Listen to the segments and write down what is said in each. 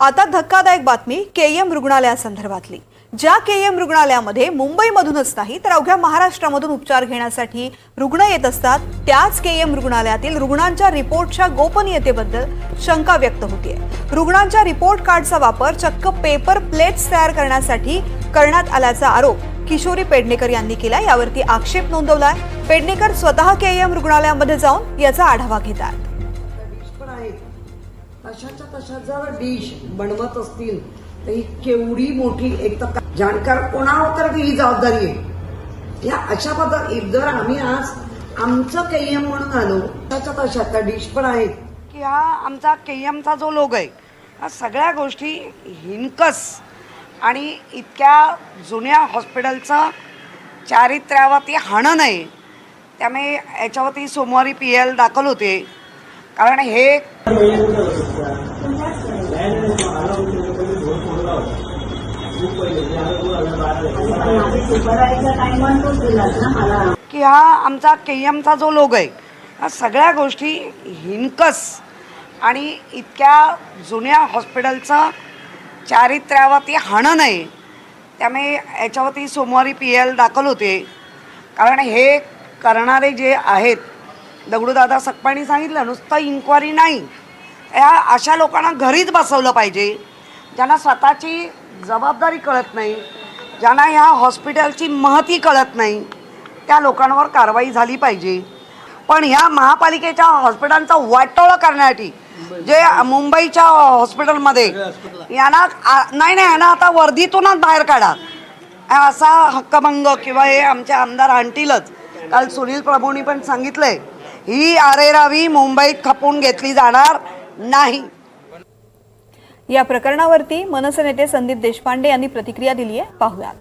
आता धक्कादायक बातमी केएम रुग्णालयासंदर्भातली ज्या केएम रुग्णालयामध्ये मुंबईमधूनच नाही तर अवघ्या महाराष्ट्रामधून उपचार घेण्यासाठी रुग्ण येत असतात त्याच केएम रुग्णालयातील रुग्णांच्या रिपोर्टच्या गोपनीयतेबद्दल शंका व्यक्त होतीये. रुग्णांच्या रिपोर्ट कार्डचा वापर चक्क पेपर प्लेट्स तयार करण्यासाठी करण्यात आल्याचा आरोप किशोरी पेडणेकर यांनी केला यावरती आक्षेप नोंदवलाय. पेडणेकर स्वतः केएम रुग्णालयामध्ये जाऊन याचा आढावा घेतात. तशाच्या तशा जर डिश बनवत असतील तर ही केवढी मोठी एक तर जाणकार कोणावर तर ही जबाबदारी आहे. या अशा पद्धत जर आम्ही आज आमचं केयम म्हणून आलो तशा तशा त्या डिश पण आहेत. की हा आमचा केयमचा जो लोग आहे हा सगळ्या गोष्टी हिनकस आणि इतक्या जुन्या हॉस्पिटलचं चारित्र्यावरती हाणं नाही. त्यामुळे याच्यावरती सोमवारी पी एल दाखल होते. कारण हे की हा आमचा केयमचा जो लोग आहे हा सगळ्या गोष्टी हिनकस आणि इतक्या जुन्या हॉस्पिटलचं चारित्र्यावरती हाणं नाही. त्यामुळे याच्यावरती सोमवारी पी एल दाखल होते. कारण हे करणारे जे आहेत दगडूदादा सकपाणी सांगितलं नुसतं इन्क्वायरी नाही. या अशा लोकांना घरीच बसवलं पाहिजे. ज्यांना स्वतःची जबाबदारी कळत नाही ज्यांना ह्या हॉस्पिटलची महती कळत नाही त्या लोकांवर कारवाई झाली पाहिजे. पण ह्या महापालिकेच्या हॉस्पिटलचा वाटोळं करण्यासाठी जे मुंबईच्या हॉस्पिटलमध्ये यांना आ- नाही नाही यांना आता वर्दीतूनच बाहेर काढा. असा हक्कभंग किंवा हे आमचे आमदार आणतीलच काल सुनील प्रभूंनी पण सांगितलंय. ही आरेरावी मुंबईत खपून घेतली जाणार नाही. या प्रकरणावरती मनसे नेते संदीप देशपांडे यांनी प्रतिक्रिया दिली आहे. पाहुयात.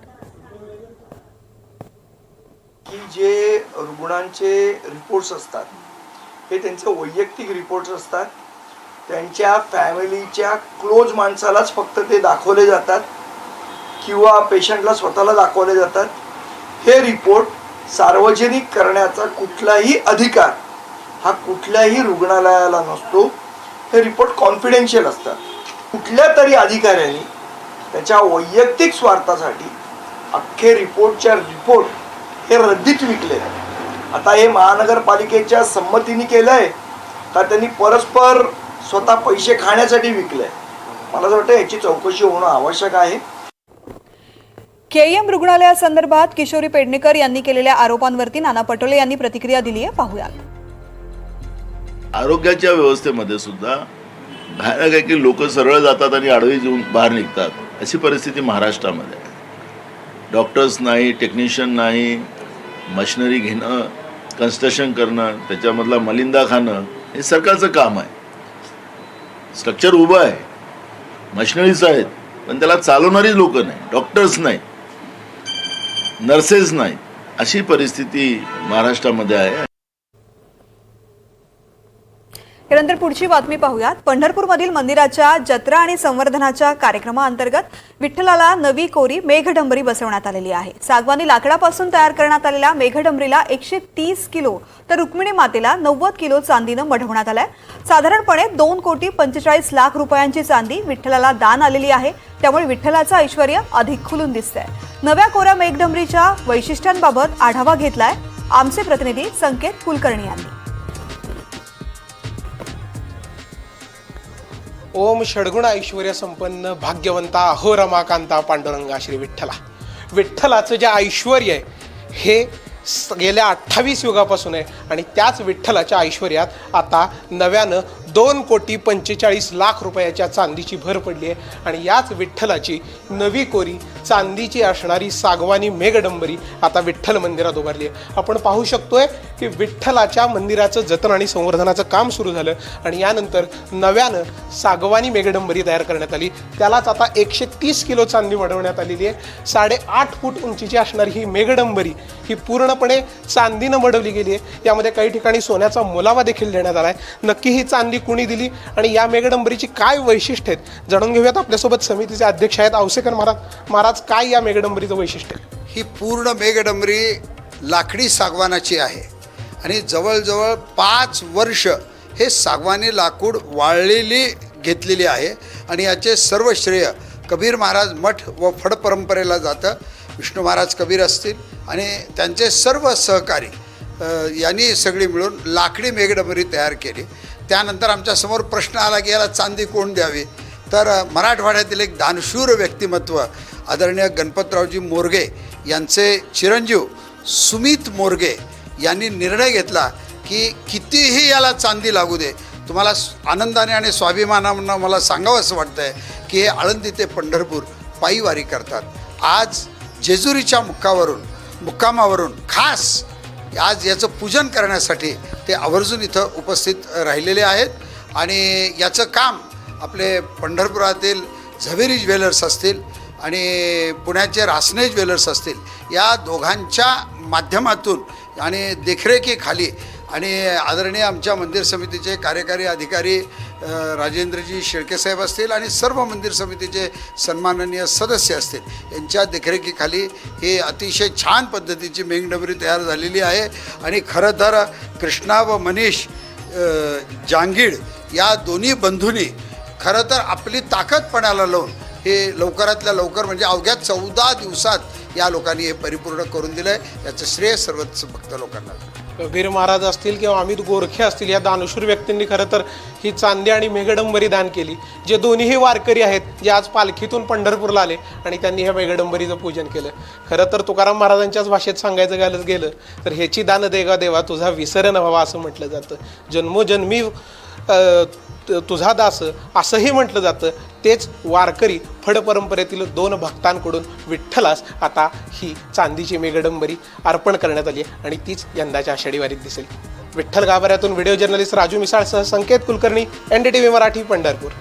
की जे रुग्णांचे रिपोर्ट्स असतात हे त्यांचे वैयक्तिक रिपोर्ट्स असतात. त्यांच्या फॅमिलीच्या क्लोज माणसालाच फक्त ते दाखवले जातात किंवा पेशंटला स्वतःला दाखवले जातात. हे रिपोर्ट सार्वजनिक करण्याचा कुठलाही अधिकार हा कुठल्याही रुग्णालयाला नसतो हे रिपोर्ट कॉन्फिडेन्शियल असतात. कुठल्या तरी अधिकाऱ्यांनी त्याच्या वैयक्तिक स्वार्थासाठी अख्खे रिपोर्टच्या रिपोर्ट हे रद्दीत विकले. आता हे महानगरपालिकेच्या संमतीने केलंय का त्यांनी परस्पर स्वतः पैसे खाण्यासाठी विकलंय मला असं वाटतं याची चौकशी होणं आवश्यक आहे. के एम रुग्णालयासंदर्भात किशोरी पेडणेकर यांनी केलेल्या आरोपांवरती नाना पटोले यांनी प्रतिक्रिया दिली आहे पाहुयात. आरोग्याच्या व्यवस्थेमध्ये सुद्धा बाहेर काय की लोक सरळ जातात आणि आडवी येऊन बाहेर निघतात अशी परिस्थिती महाराष्ट्रामध्ये आहे. डॉक्टर्स नाही टेक्निशियन नाही मशिनरी घेणं कन्स्ट्रक्शन करणं त्याच्यामधला मलिंदा खाणं हे सरकारचं काम आहे. स्ट्रक्चर उभं आहे. मशिनरीज आहेत पण त्याला चालवणारी लोक नाही डॉक्टर्स नाही नर्सेस नाही अशी परिस्थिती महाराष्ट्रामध्ये आहे. यानंतर पुढची बातमी पाहूयात. पंढरपूरमधील मंदिराच्या जत्रा आणि संवर्धनाच्या कार्यक्रमाअंतर्गत विठ्ठलाला नवी कोरी मेघडंबरी बसवण्यात आलेली आहे. सागवानी लाकडापासून तयार करण्यात आलेल्या मेघडंबरीला एकशे तीस किलो तर रुक्मिणी मातेला नव्वद किलो चांदीनं मढवण्यात आलाय. साधारणपणे दोन कोटी पंचेचाळीस लाख रुपयांची चांदी विठ्ठलाला दान आलेली आहे. त्यामुळे विठ्ठलाचं ऐश्वर अधिक खुलून दिसतंय. नव्या कोऱ्या मेघडंबरीच्या वैशिष्ट्यांबाबत आढावा घेतलाय आमचे प्रतिनिधी संकेत कुलकर्णी यांनी. ओम षडगुण ऐश्वर्य संपन्न भाग्यवंता अहो रमाकांता पांडुरंगा श्री विठ्ठला. विठ्ठलाचं जे ऐश्वर आहे हे गेल्या अठ्ठावीस युगापासून आहे. आणि त्याच विठ्ठलाच्या ऐश्वर्यात आता नव्यानं दोन कोटी पंचेचाळीस लाख रुपयाच्या चांदीची भर पडली आहे. आणि याच विठ्ठलाची नवी कोरी चांदीची असणारी सागवानी मेघडंबरी आता विठ्ठल मंदिरात उभारली आहे. आपण पाहू शकतोय की विठ्ठलाच्या मंदिराचं जतन आणि संवर्धनाचं काम सुरू झालं. आणि यानंतर नव्यानं सागवानी मेघडंबरी तयार करण्यात आली. त्यालाच आता एकशे तीस किलो चांदी वाढवण्यात आलेली आहे. साडेआठ फूट उंचीची असणारी ही मेघडंबरी ही पूर्ण पूर्णपणे चांदीनं मढवली गेली आहे. यामध्ये काही ठिकाणी सोन्याचा मुलावा देखील देण्यात आला आहे नक्की ही चांदी कुणी दिली आणि या मेघडंबरीची काय वैशिष्ट्य आहेत? जाणून घेऊयात आपल्यासोबत समितीचे अध्यक्ष आहेत औसेकर महाराज. महाराज काय या मेघडंबरीचं वैशिष्ट्य आहे? ही पूर्ण मेघडंबरी लाकडी सागवानाची आहे. आणि जवळजवळ पाच वर्ष हे सागवानी लाकूड वाळलेली घेतलेली आहे. आणि याचे सर्व श्रेय कबीर महाराज मठ व फड परंपरेला जातं. विष्णू महाराज कबीर असतील आणि त्यांचे सर्व सहकारी यांनी सगळी मिळून लाकडी मेघडंबरी तयार केली. त्यानंतर आमच्यासमोर प्रश्न आला की याला चांदी कोण द्यावी? तर मराठवाड्यातील एक दानशूर व्यक्तिमत्व आदरणीय गणपतरावजी मोरगे यांचे चिरंजीव सुमित मोरगे यांनी निर्णय घेतला की कितीही याला चांदी लागू दे तुम्हाला आनंदाने आणि स्वाभिमानानं मला सांगावं असं वाटतं आहे की हे आळंदी ते पंढरपूर पायी वारी करतात. आज जेजुरीच्या मुक्कावरून मुक्कामावरून खास आज याचं पूजन करण्यासाठी ते आवर्जून इथं उपस्थित राहिलेले आहेत. आणि याचं काम आपले पंढरपुरातील झवेरी ज्वेलर्स असतील आणि पुण्याचे रासने ज्वेलर्स असतील या दोघांच्या माध्यमातून आणि देखरेखीखाली आणि आदरणीय आमच्या मंदिर समितीचे कार्यकारी अधिकारी राजेंद्रजी शेळकेसाहेब असतील आणि सर्व मंदिर समितीचे सन्माननीय सदस्य असतील यांच्या देखरेखीखाली ही अतिशय छान पद्धतीची मेंगडबरी तयार झालेली आहे. आणि खरं तर कृष्णा व मनीष जांगीड या दोन्ही बंधूंनी खरं तर आपली ताकद पणाला लावून हे लवकरातल्या लवकर म्हणजे अवघ्या चौदा दिवसात या लोकांनी हे परिपूर्ण करून दिलं आहे याचं श्रेय सर्वच भक्त लोकांना वीर महाराज असतील किंवा अमित गोरखे असतील या दानशूर व्यक्तींनी खरं तर ही चांदी आणि मेघडंबरी दान केली. जे दोन्हीही वारकरी आहेत जे आज पालखीतून पंढरपूरला आले आणि त्यांनी ह्या मेघडंबरीचं पूजन केलं. खरं तर तुकाराम महाराजांच्याच भाषेत सांगायचं गेलं गेलं तर ह्याची दान देगा देवा तुझा विसर न व्हावा असं म्हटलं जातं. जन्मोजन्मी तुझा दास असंही म्हटलं जातं. तेच वारकरी फड परंपरेतील दोन भक्तांकडून विठ्ठलास आता ही चांदीची मेघडंबरी अर्पण करण्यात आली आणि तीच यंदाच्या आषाढीवारीत दिसेल. विठ्ठल गाभाऱ्यातून video journalist Raju मिसाळसह Sanket Kulkarni N D T V Marathi Pandharpur.